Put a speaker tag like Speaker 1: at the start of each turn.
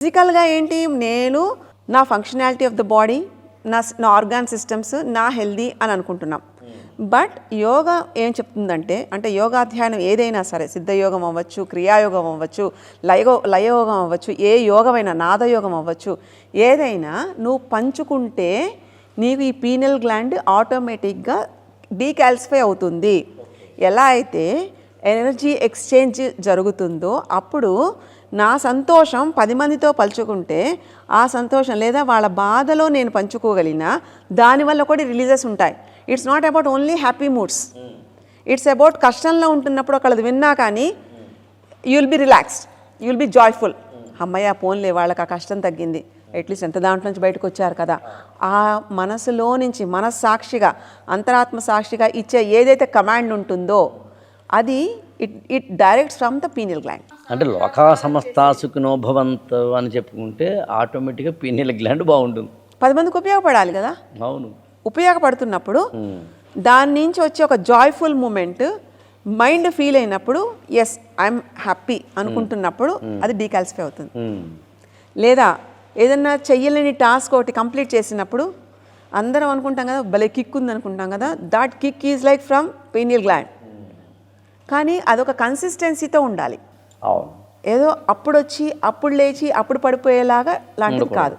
Speaker 1: ఫిజికల్గా ఏంటి? నేను నా ఫంక్షనాలిటీ ఆఫ్ ద బాడీ నా నా ఆర్గాన్ సిస్టమ్స్ నా హెల్దీ అని అనుకుంటున్నాం. బట్ యోగా ఏం చెప్తుందంటే అంటే యోగాధ్యయనం ఏదైనా సరే సిద్ధయోగం అవ్వచ్చు క్రియాయోగం అవ్వచ్చు లయో లయయోగం అవ్వచ్చు ఏ యోగమైనా నాదయోగం అవ్వచ్చు ఏదైనా నువ్వు పంచుకుంటే నీకు ఈ పీనల్ గ్లాండ్ ఆటోమేటిక్గా డీకాల్సిఫై అవుతుంది. ఎలా అయితే ఎనర్జీ ఎక్స్చేంజ్ జరుగుతుందో అప్పుడు నా సంతోషం పది మందితో పంచుకుంటే ఆ సంతోషం లేదా వాళ్ళ బాధలో నేను పంచుకోగలిగిన దానివల్ల కూడా రిలీజెస్ ఉంటాయి. It's not about only happy moods it's about కష్టంలో ఉంటున్నప్పుడు ఒకళ్ళది విన్నా కానీ you will be relaxed you will be joyful అమ్మయ్య పోన్లే వాళ్ళకి ఆ కష్టం తగ్గింది. అట్లీస్ట్ ఎంత దాంట్లో నుంచి బయటకు వచ్చారు కదా. ఆ మనసులో నుంచి మనస్సాక్షిగా అంతరాత్మ సాక్షిగా ఇచ్చే ఏదైతే కమాండ్ ఉంటుందో అది it it directs from the pineal gland
Speaker 2: అంటే లోకా సమస్త సుఖినో భవంతు అని చెప్పుకుంటే ఆటోమేటిక్గా పీనియల్ గ్లాండ్ బాగుంటుంది.
Speaker 1: పది మందికి ఉపయోగపడాలి కదా?
Speaker 2: అవును.
Speaker 1: ఉపయోగపడుతున్నప్పుడు దాని నుంచి వచ్చే ఒక జాయ్ఫుల్ మూమెంట్ మైండ్ ఫీల్ అయినప్పుడు ఎస్ ఐఎమ్ హ్యాపీ అనుకుంటున్నప్పుడు అది డీకాల్సిఫై అవుతుంది. లేదా ఏదన్నా చెయ్యలేని టాస్క్ ఒకటి కంప్లీట్ చేసినప్పుడు అందరం అనుకుంటాం కదా భలే కిక్ ఉంది అనుకుంటాం కదా that kick is like from pineal gland కానీ అదొక కన్సిస్టెన్సీతో ఉండాలి.
Speaker 2: అవును.
Speaker 1: ఏదో అప్పుడు వచ్చి అప్పుడు లేచి అప్పుడు పడిపోయేలాగా లాంటిది కాదు.